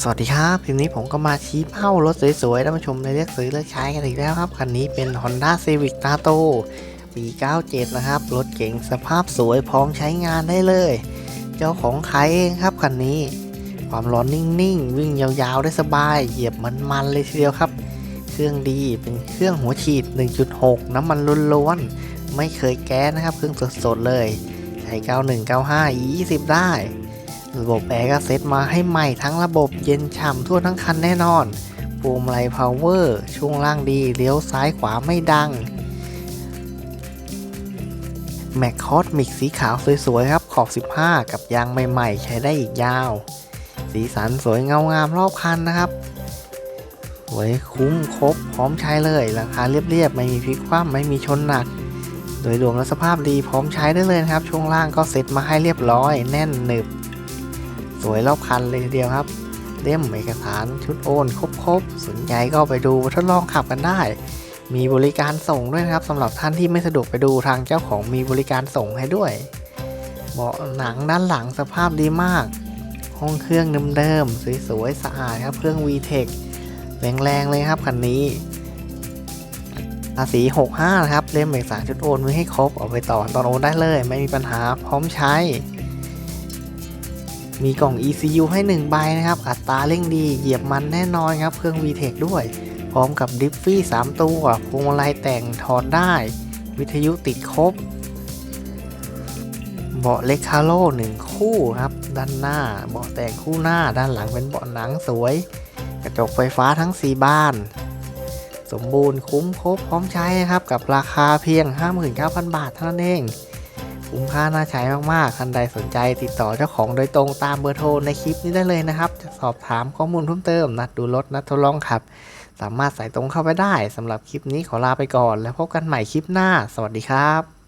สวัสดีครับคลิปนี้ผมก็มาชี้เป้ารถสวยๆท่านผู้ชมในเลือกซื้อเลือกใช้กันอีกแล้วครับ คันนี้เป็น Honda Civic Tato ปี 97 นะครับ รถเก๋งสภาพสวยพร้อมใช้งานได้เลย เจ้าของขายเองครับคันนี้ ความร้อนนิ่งๆ วิ่งยาวๆ ได้สบาย เหยียบมันๆ เลยทีเดียวครับ เครื่องดีเป็นเครื่องหัวฉีด 1.6 น้ำมันล้วนๆ ไม่เคยแก๊สนะครับ เครื่องสดๆเลย ใช้ 91 95 E20 ได้ ระบบแอร์ก็เซตมาให้ใหม่ทั้งระบบเย็นฉ่ำทั่วทั้งคันแน่นอนพวงมาลัยพาวเวอร์ช่วงล่างดีเลี้ยวซ้ายขวาไม่ดังแม็กคอสมิกสีขาวสวยๆครับขอบ 15 กับยางใหม่ๆ ใช้ได้อีกยาว สีสันสวยเงางามรอบคันนะครับสวยคุ้มครบพร้อมใช้เลยราคาเรียบๆ ไม่มีพลิกคว่ำไม่มีชนหนัก โดยรวมแล้วสภาพดีพร้อมใช้ได้เลยครับ ช่วงล่างก็เซ็ตมาให้เรียบร้อยแน่นหนึบ วยรอบคันเลยทีเดียวครับ เล่มเอกสารชุดโอนครบๆสนใจก็ไปดูทดลองขับกันได้ มีบริการส่งด้วยนะครับสำหรับท่านที่ไม่สะดวกไปดูทางเจ้าของมีบริการส่งให้ด้วย เบาะหนังด้านหลังสภาพดีมาก ห้องเครื่องเดิมๆสวยๆสะอาดครับเครื่อง VTEC แรงๆเลยครับคันนี้ภาษี65 นะครับ เล่มเอกสารชุดโอนไว้ให้ครบ เอาไปต่อตอนโอนได้เลย ไม่มีปัญหาพร้อมใช้ มีกล่อง ECU ให้ 1 ใบนะครับ อัตราเร่งดีเหยียบมันแน่นอนครับ เครื่อง VTEC ด้วย พร้อมกับดิฟฟี่ 3 ตัวพวงมาลัยแต่งถอดได้ วิทยุติดครบ เบาะเล็กคาโร่1คู่ครับ ด้านหน้า เบาะแต่งคู่หน้า ด้านหลังเป็นเบาะหนังสวย กระจกไฟฟ้าทั้ง 4บาน สมบูรณ์คุ้มครบพร้อมใช้นะครับ กับราคาเพียง 59,000 บาทเท่านั้นเอง คุ้มค่าน่าใช้มากๆคันใดสนใจติดต่อเจ้าของโดยตรงตามเบอร์โทรในคลิปนี้ได้เลยนะครับ จะสอบถามข้อมูลเพิ่มเติม นัดดูรถนัดทดลองขับ สามารถใส่ตรงเข้าไปได้สำหรับคลิปนี้ขอลาไปก่อน แล้วพบกันใหม่คลิปหน้า สวัสดีครับ